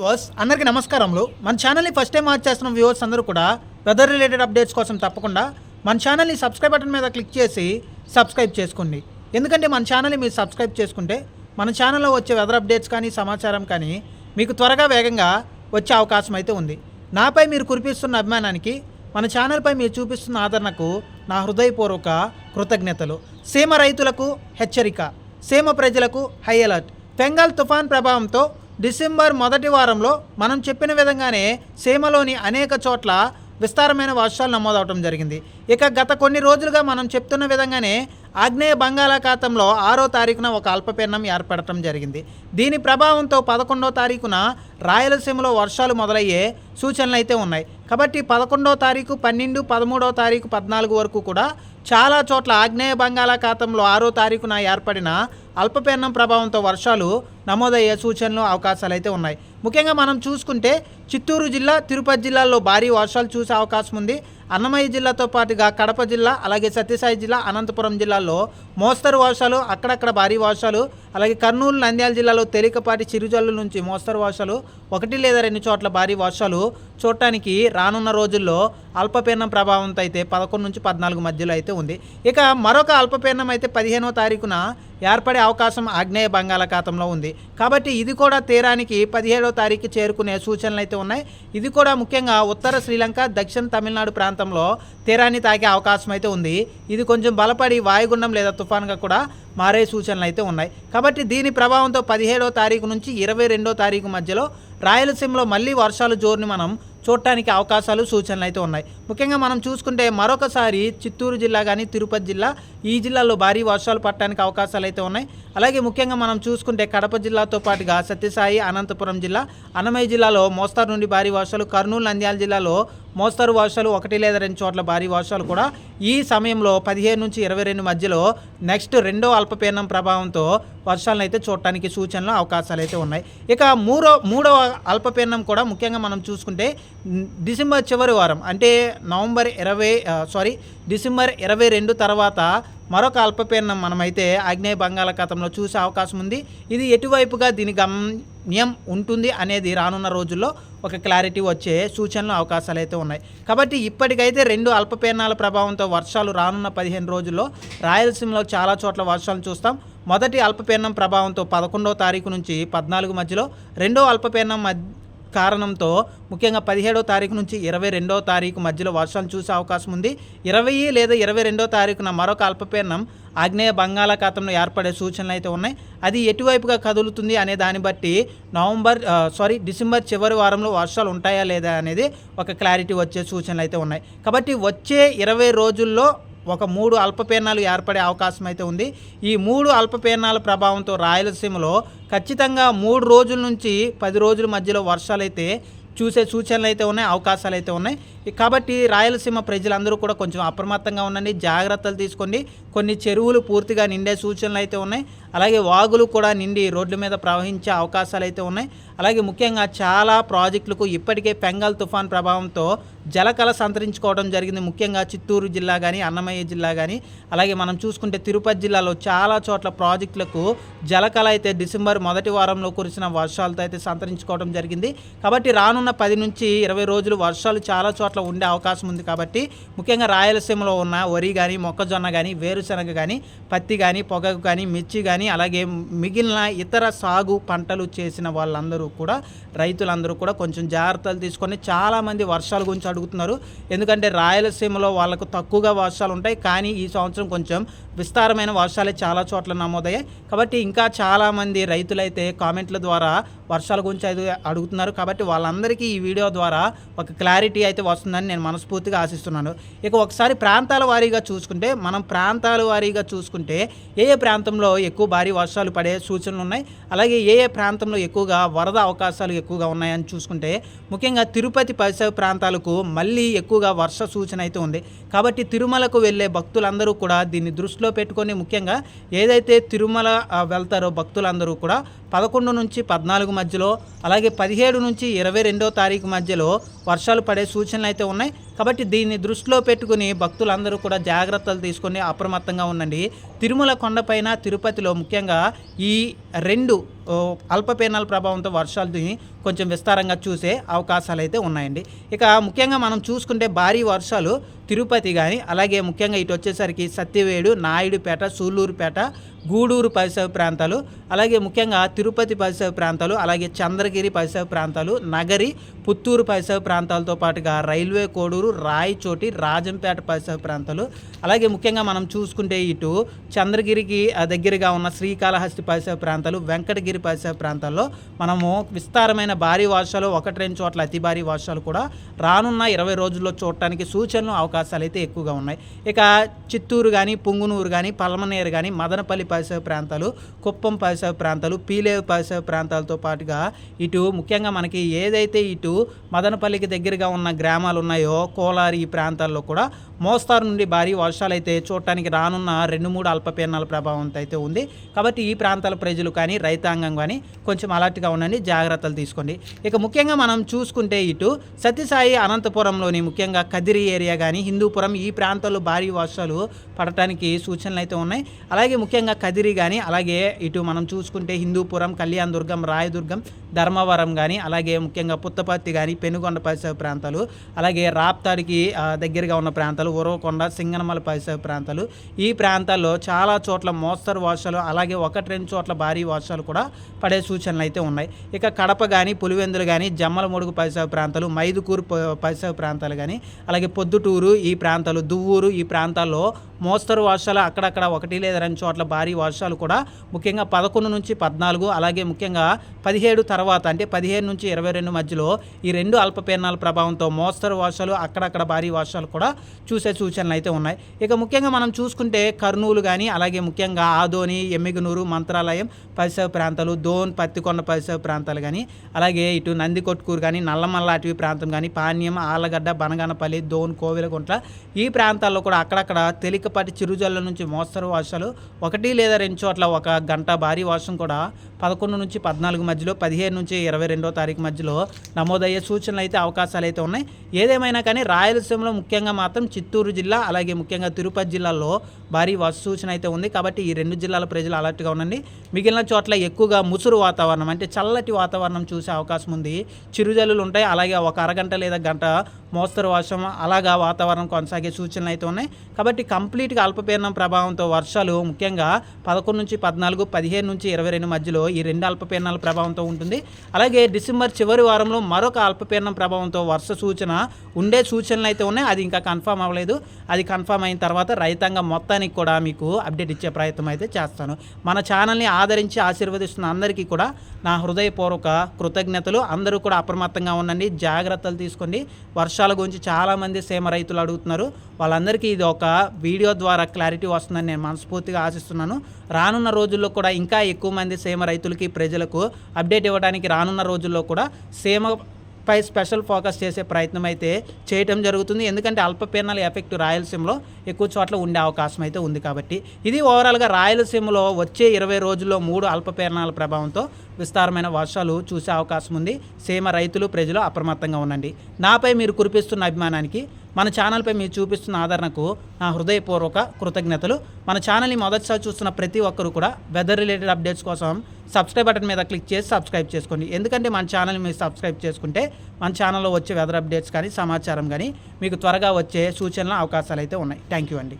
Viewers అందరికీ నమస్కారములు. మన ఛానల్ని ఫస్ట్ టైం వాచ్ చేస్తున్న వ్యూవర్స్ అందరూ కూడా వెదర్ రిలేటెడ్ అప్డేట్స్ కోసం తప్పకుండా మన ఛానల్ని సబ్స్క్రైబ్ బటన్ మీద క్లిక్ చేసి సబ్స్క్రైబ్ చేసుకోండి. ఎందుకంటే మన ఛానల్ని మీరు సబ్స్క్రైబ్ చేసుకుంటే మన ఛానల్లో వచ్చే వెదర్ అప్డేట్స్ కానీ సమాచారం కానీ మీకు త్వరగా వేగంగా వచ్చే అవకాశం అయితే ఉంది. నాపై మీరు కురిపిస్తున్న అభిమానానికి మన ఛానల్పై మీరు చూపిస్తున్న ఆదరణకు నా హృదయపూర్వక కృతజ్ఞతలు. సీమ రైతులకు హెచ్చరిక సీమ ప్రజలకు హై అలర్ట్. బెంగాల్ తుఫాన్ ప్రభావంతో డిసెంబర్ మొదటి వారంలో మనం చెప్పిన విధంగానే సీమలోని అనేక చోట్ల విస్తారమైన వర్షాలు నమోదవటం జరిగింది. ఇక గత కొన్ని రోజులుగా మనం చెప్తున్న విధంగానే ఆగ్నేయ బంగాళాఖాతంలో ఆరో తారీఖున ఒక అల్పపీడనం ఏర్పడటం జరిగింది. దీని ప్రభావంతో పదకొండో తారీఖున రాయలసీమలో వర్షాలు మొదలయ్యే సూచనలు అయితే ఉన్నాయి. కాబట్టి పదకొండో తారీఖు పన్నెండు పదమూడో తారీఖు పద్నాలుగు వరకు కూడా చాలా చోట్ల ఆగ్నేయ బంగాళాఖాతంలో ఆరో తారీఖున ఏర్పడిన అల్పపీడనం ప్రభావంతో వర్షాలు నమోదయ్యే సూచనలు అవకాశాలు అయితే ఉన్నాయి. ముఖ్యంగా మనం చూసుకుంటే చిత్తూరు జిల్లా తిరుపతి జిల్లాల్లో భారీ వర్షాలు చూసే అవకాశం ఉంది అన్నమయ్య జిల్లాతో పాటుగా కడప జిల్లా అలాగే సత్యసాయి జిల్లా అనంతపురం జిల్లాల్లో మోస్తరు వర్షాలు అక్కడక్కడ భారీ వర్షాలు అలాగే కర్నూలు నంద్యాల జిల్లాలో తేలికపాటి చిరుజల్లు నుంచి మోస్తరు వర్షాలు ఒకటి లేదా రెండు చోట్ల భారీ వర్షాలు చూడటానికి రానున్న రోజుల్లో అల్పపీడనం ప్రభావంతో అయితే పదకొండు నుంచి పద్నాలుగు మధ్యలో అయితే ఉంది. ఇక మరొక అల్పపీడనం అయితే పదిహేనో తారీఖున ఏర్పడే అవకాశం ఆగ్నేయ బంగాళాఖాతంలో ఉంది. కాబట్టి ఇది కూడా తీరానికి పదిహేడో తారీఖు చేరుకునే సూచనలు అయితే ఉన్నాయి. ఇది కూడా ముఖ్యంగా ఉత్తర శ్రీలంక దక్షిణ తమిళనాడు ప్రాంతం ప్రాంతంలో తీరాన్ని తాకే అవకాశం అయితే ఉంది. ఇది కొంచెం బలపడి వాయుగుండం లేదా తుఫాన్గా కూడా మారే సూచనలు అయితే ఉన్నాయి. కాబట్టి దీని ప్రభావంతో పదిహేడో తారీఖు నుంచి ఇరవై రెండో తారీఖు మధ్యలో రాయలసీమలో మళ్ళీ వర్షాలు జోరుని మనం చూడటానికి అవకాశాలు సూచనలు అయితే ఉన్నాయి. ముఖ్యంగా మనం చూసుకుంటే మరొకసారి చిత్తూరు జిల్లా కానీ తిరుపతి జిల్లా ఈ జిల్లాలో భారీ వర్షాలు పడటానికి అవకాశాలు అయితే ఉన్నాయి. అలాగే ముఖ్యంగా మనం చూసుకుంటే కడప జిల్లాతో పాటుగా సత్యసాయి అనంతపురం జిల్లా అన్నమయ్య జిల్లాలో మోస్తారు నుండి భారీ వర్షాలు కర్నూలు నంద్యాల జిల్లాలో మోస్తరు వర్షాలు ఒకటి లేదా రెండు చోట్ల భారీ వర్షాలు కూడా ఈ సమయంలో పదిహేను నుంచి ఇరవై రెండు మధ్యలో నెక్స్ట్ రెండో అల్పపీడనం ప్రభావంతో వర్షాలను అయితే చూడటానికి సూచనలు అవకాశాలు అయితే ఉన్నాయి. ఇక మూడో మూడవ అల్పపీడనం కూడా ముఖ్యంగా మనం చూసుకుంటే డిసెంబర్ చివరి వారం అంటే నవంబర్ ఇరవై సారీ డిసెంబర్ ఇరవై రెండు తర్వాత మరొక అల్పపీడనం మనమైతే ఆగ్నేయ బంగాళాఖాతంలో చూసే అవకాశం ఉంది. ఇది ఎటువైపుగా దీని నియం ఉంటుంది అనేది రానున్న రోజుల్లో ఒక క్లారిటీ వచ్చే సూచనలు అవకాశాలు అయితే ఉన్నాయి. కాబట్టి ఇప్పటికైతే రెండు అల్పపీడనాల ప్రభావంతో వర్షాలు రానున్న పదిహేను రోజుల్లో రాయలసీమలో చాలా చోట్ల వర్షాలు చూస్తాం. మొదటి అల్పపీడనం ప్రభావంతో పదకొండవ తారీఖు నుంచి పద్నాలుగు మధ్యలో రెండో అల్పపీడనం మధ్య కారణంతో ముఖ్యంగా పదిహేడో తారీఖు నుంచి ఇరవై రెండో తారీఖు మధ్యలో వర్షాలు చూసే అవకాశం ఉంది. ఇరవై లేదా ఇరవై రెండో తారీఖున మరొక అల్పపీడనం ఆగ్నేయ బంగాళాఖాతంలో ఏర్పడే సూచనలు అయితే ఉన్నాయి. అది ఎటువైపుగా కదులుతుంది అనే దాన్ని బట్టి నవంబర్ సారీ డిసెంబర్ చివరి వారంలో వర్షాలు ఉంటాయా లేదా అనేది ఒక క్లారిటీ వచ్చే సూచనలు అయితే ఉన్నాయి. కాబట్టి వచ్చే ఇరవై రోజుల్లో ఒక మూడు అల్పపీడనాలు ఏర్పడే అవకాశం అయితే ఉంది. ఈ మూడు అల్పపీడనాల ప్రభావంతో రాయలసీమలో ఖచ్చితంగా మూడు రోజుల నుంచి పది రోజుల మధ్యలో వర్షాలు అయితే చూసే సూచనలు అయితే ఉన్నాయి అవకాశాలు అయితే ఉన్నాయి. కాబట్టి రాయలసీమ ప్రజలందరూ కూడా కొంచెం అప్రమత్తంగా ఉండండి జాగ్రత్తలు తీసుకోండి. కొన్ని చెరువులు పూర్తిగా నిండే సూచనలు అయితే ఉన్నాయి. అలాగే వాగులు కూడా నిండి రోడ్ల మీద ప్రవహించే అవకాశాలు అయితే ఉన్నాయి. అలాగే ముఖ్యంగా చాలా ప్రాజెక్టులకు ఇప్పటికే పెంగల్ తుఫాన్ ప్రభావంతో జలకళ సంతరించుకోవడం జరిగింది. ముఖ్యంగా చిత్తూరు జిల్లా కానీ అన్నమయ్య జిల్లా కానీ అలాగే మనం చూసుకుంటే తిరుపతి జిల్లాలో చాలా చోట్ల ప్రాజెక్టులకు జలకళ అయితే డిసెంబర్ మొదటి వారంలో కురిసిన వర్షాలతో అయితే సంతరించుకోవడం జరిగింది. కాబట్టి రానున్న పది నుంచి ఇరవై రోజులు వర్షాలు చాలా చోట్ల ఉండే అవకాశం ఉంది కాబట్టి ముఖ్యంగా రాయలసీమలో ఉన్న వరి కానీ మొక్కజొన్న కానీ వేరుశనగ కానీ పత్తి కానీ పొగకు కానీ మిర్చి కానీ అలాగే మిగిలిన ఇతర సాగు పంటలు చేసిన వాళ్ళందరూ కూడా రైతులందరూ కూడా కొంచెం జాగ్రత్తలు తీసుకొని చాలామంది వర్షాల గురించి అడుగుతున్నారు. ఎందుకంటే రాయలసీమలో వాళ్ళకు తక్కువగా వర్షాలు ఉంటాయి కానీ ఈ సంవత్సరం కొంచెం విస్తారమైన వర్షాలే చాలా చోట్ల నమోదయ్యాయి. కాబట్టి ఇంకా చాలామంది రైతులైతే కామెంట్ల ద్వారా వర్షాల గురించి అయితే అడుగుతున్నారు. కాబట్టి వాళ్ళందరికీ ఈ వీడియో ద్వారా ఒక క్లారిటీ అయితే వస్తుందని నేను మనస్ఫూర్తిగా ఆశిస్తున్నాను. ఇక ఒకసారి ప్రాంతాల వారీగా చూసుకుంటే మనం ప్రాంతాల వారీగా చూసుకుంటే ఏ ఏ ప్రాంతంలో ఎక్కువ భారీ వర్షాలు పడే సూచనలు ఉన్నాయి? అలాగే ఏ ఏ ప్రాంతంలో ఎక్కువగా వరద అవకాశాలు ఎక్కువగా ఉన్నాయని చూసుకుంటే ముఖ్యంగా తిరుపతి పరిసర ప్రాంతాలకు మళ్ళీ ఎక్కువగా వర్ష సూచన అయితే ఉంది. కాబట్టి తిరుమలకు వెళ్ళే భక్తులందరూ కూడా దీన్ని దృష్టిలో పెట్టుకొని ముఖ్యంగా ఏదైతే తిరుమల వెళ్తారో భక్తులందరూ కూడా పదకొండు నుంచి పద్నాలుగు మధ్యలో అలాగే పదిహేడు నుంచి ఇరవై రెండో తారీఖు మధ్యలో వర్షాలు పడే సూచనలు అయితే ఉన్నాయి. కాబట్టి దీన్ని దృష్టిలో పెట్టుకుని భక్తులందరూ కూడా జాగ్రత్తలు తీసుకొని అప్రమత్తంగా ఉండండి. తిరుమల కొండపైన తిరుపతిలో ముఖ్యంగా ఈ రెండు అల్పపీనాల ప్రభావంతో వర్షాలని కొంచెం విస్తారంగా చూసే అవకాశాలు అయితే ఉన్నాయండి. ఇక ముఖ్యంగా మనం చూసుకుంటే భారీ వర్షాలు తిరుపతి కానీ అలాగే ముఖ్యంగా ఇటు వచ్చేసరికి సత్యవేడు నాయుడుపేట సూళ్ళూరుపేట గూడూరు పరిసర ప్రాంతాలు అలాగే ముఖ్యంగా తిరుపతి పరిసర ప్రాంతాలు అలాగే చంద్రగిరి పరిసర ప్రాంతాలు నగరి పుత్తూరు పరిసర ప్రాంతాలతో పాటుగా రైల్వే కోడూరు రాయచోటి రాజంపేట పరిసర ప్రాంతాలు. అలాగే ముఖ్యంగా మనం చూసుకుంటే ఇటు చంద్రగిరికి దగ్గరగా ఉన్న శ్రీకాళహస్తి పరిసర ప్రాంతాలు వెంకటగిరి పరిసర ప్రాంతాల్లో మనము విస్తారమైన భారీ వర్షాలు ఒకటి రెండు చోట్ల అతి భారీ వర్షాలు కూడా రానున్న ఇరవై రోజుల్లో చూడటానికి సూచనలు అవకాశాలు అయితే ఎక్కువగా ఉన్నాయి. ఇక చిత్తూరు కానీ పుంగునూరు కానీ పల్మనేరు కానీ మదనపల్లి పరిసర ప్రాంతాలు కుప్పం పరిసర ప్రాంతాలు పీలేరు పరిసర ప్రాంతాలతో పాటుగా ఇటు ముఖ్యంగా మనకి ఏదైతే ఇటు మదనపల్లికి దగ్గరగా ఉన్న గ్రామాలు ఉన్నాయో కోలారి ఈ ప్రాంతాల్లో కూడా మోస్తారు నుండి భారీ వర్షాలు అయితే చూడటానికి రానున్న రెండు మూడు అల్పపీడనాల ప్రభావంతో అయితే ఉంది. కాబట్టి ఈ ప్రాంతాల ప్రజలు కానీ రైతాంగం కానీ కొంచెం అలర్ట్గా ఉండండి జాగ్రత్తలు తీసుకోండి. ఇక ముఖ్యంగా మనం చూసుకుంటే ఇటు సత్యసాయి అనంతపురంలోని ముఖ్యంగా కదిరి ఏరియా కానీ హిందూపురం ఈ ప్రాంతాల్లో భారీ వర్షాలు పడటానికి సూచనలు అయితే ఉన్నాయి. అలాగే ముఖ్యంగా కదిరి కానీ అలాగే ఇటు మనం చూసుకుంటే హిందూపురం కళ్యాణ్ దుర్గం రాయదుర్గం ధర్మవరం కానీ అలాగే ముఖ్యంగా పుత్తపర్తి కానీ పెనుగొండ పరిసర ప్రాంతాలు అలాగే రాప్త మొత్తానికి దగ్గరగా ఉన్న ప్రాంతాలు ఉరవకొండ సింగనమల పరిసర ప్రాంతాలు. ఈ ప్రాంతాల్లో చాలా చోట్ల మోస్తరు వర్షాలు అలాగే ఒకటి రెండు చోట్ల భారీ వర్షాలు కూడా పడే సూచనలు అయితే ఉన్నాయి. ఇక కడప కానీ పులివెందులు కానీ జమ్మలమడుగు పరిసర ప్రాంతాలు మైదుకూరు పరిసర ప్రాంతాలు కానీ అలాగే పొద్దుటూరు ఈ ప్రాంతాలు దువ్వూరు ఈ ప్రాంతాల్లో మోస్తరు వర్షాలు అక్కడక్కడ ఒకటి లేదా రెండు చోట్ల భారీ వర్షాలు కూడా ముఖ్యంగా పదకొండు నుంచి పద్నాలుగు అలాగే ముఖ్యంగా పదిహేడు తర్వాత అంటే పదిహేను నుంచి ఇరవై రెండు మధ్యలో ఈ రెండు అల్పపీడనాల ప్రభావంతో మోస్తరు వర్షాలు అక్కడక్కడ భారీ వర్షాలు కూడా చూసే సూచనలు అయితే ఉన్నాయి. ఇక ముఖ్యంగా మనం చూసుకుంటే కర్నూలు కానీ అలాగే ముఖ్యంగా ఆదోని ఎమ్మిగనూరు మంత్రాలయం పరిసర ప్రాంతాలు దోన్ పత్తికొండ పరిసర ప్రాంతాలు కానీ అలాగే ఇటు నందికొట్కూరు కానీ నల్లమల్ల అటవీ ప్రాంతం కానీ పాణ్యం ఆలగడ్డ బనగానపల్లి దోన్ కోవిలకుంట్ల ఈ ప్రాంతాల్లో కూడా అక్కడక్కడ తేలికపాటి చిరుజల్ల నుంచి మోస్తరు వర్షాలు. ఒకటి లేదా రెండు చోట్ల ఒక గంట భారీ వర్షం కూడా పదకొండు నుంచి పద్నాలుగు మధ్యలో పదిహేను నుంచి ఇరవై రెండో తారీఖు మధ్యలో నమోదయ్యే సూచనలు అయితే అవకాశాలు అయితే ఉన్నాయి. ఏదేమైనా కానీ రాయలసీమలో ముఖ్యంగా మాత్రం చిత్తూరు జిల్లా అలాగే ముఖ్యంగా తిరుపతి జిల్లాలో భారీ వర్ష సూచన అయితే ఉంది. కాబట్టి ఈ రెండు జిల్లాల ప్రజలు అలర్ట్గా ఉండండి. మిగిలిన చోట్ల ఎక్కువగా ముసురు వాతావరణం అంటే చల్లటి వాతావరణం చూసే అవకాశం ఉంది. చిరుజల్లులు ఉంటాయి. అలాగే ఒక అరగంట లేదా గంట మోస్తరు వర్షం అలాగా వాతావరణం కొనసాగే సూచనలు అయితే ఉన్నాయి. కాబట్టి కంప్లీట్గా అల్పపీడనం ప్రభావంతో వర్షాలు ముఖ్యంగా పదకొండు నుంచి పద్నాలుగు పదిహేను నుంచి ఇరవై రెండు మధ్యలో ఈ రెండు అల్పపీడనాల ప్రభావంతో ఉంటుంది. అలాగే డిసెంబర్ చివరి వారంలో మరొక అల్పపీడనం ప్రభావంతో వర్ష సూచన ఉండే సూచనలు అయితే ఉన్నాయి. అది ఇంకా కన్ఫర్మ్ అవ్వలేదు. అది కన్ఫర్మ్ అయిన తర్వాత రైతాంగం మొత్తానికి కూడా మీకు అప్డేట్ ఇచ్చే ప్రయత్నం అయితే చేస్తాను. మన ఛానల్ని ఆదరించి ఆశీర్వదిస్తున్న అందరికీ కూడా నా హృదయపూర్వక కృతజ్ఞతలు. అందరూ కూడా అప్రమత్తంగా ఉండండి. జాగ్రత్తలు తీసుకోండి. వర్షాల గురించి చాలామంది సేమ రైతులు అడుగుతున్నారు. వాళ్ళందరికీ ఇది ఒక వీడియో ద్వారా క్లారిటీ వస్తుందని నేను మనస్ఫూర్తిగా ఆశిస్తున్నాను. రానున్న రోజుల్లో కూడా ఇంకా ఎక్కువ మంది సేమ రైతులకి ప్రజలకు అప్డేట్ ఇవ్వడానికి రానున్న రోజుల్లో కూడా సేమ పై స్పెషల్ ఫోకస్ చేసే ప్రయత్నం అయితే చేయటం జరుగుతుంది. ఎందుకంటే అల్పపీడనాల ఎఫెక్ట్ రాయలసీమలో ఎక్కువ చోట్ల ఉండే అవకాశం అయితే ఉంది కాబట్టి. ఇది ఓవరాల్గా రాయలసీమలో వచ్చే ఇరవై రోజుల్లో మూడు అల్పపీడనాల ప్రభావంతో విస్తారమైన వర్షాలు చూసే అవకాశం ఉంది. సీమ రైతులు ప్రజలు అప్రమత్తంగా ఉండండి. నాపై మీరు కురిపిస్తున్న అభిమానానికి మన ఛానల్పై మీరు చూపిస్తున్న ఆదరణకు నా హృదయపూర్వక కృతజ్ఞతలు. మన ఛానల్ని మొదటిసారి చూస్తున్న ప్రతి ఒక్కరు కూడా వెదర్ రిలేటెడ్ అప్డేట్స్ కోసం సబ్స్క్రైబ్ బటన్ మీద క్లిక్ చేసి సబ్స్క్రైబ్ చేసుకోండి. ఎందుకంటే మన ఛానల్ మీరు సబ్స్క్రైబ్ చేసుకుంటే మన ఛానల్లో వచ్చే వెదర్ అప్డేట్స్ కానీ సమాచారం కానీ మీకు త్వరగా వచ్చే సూచనల అవకాశాలు అయితే ఉన్నాయి. థ్యాంక్ యూ అండి.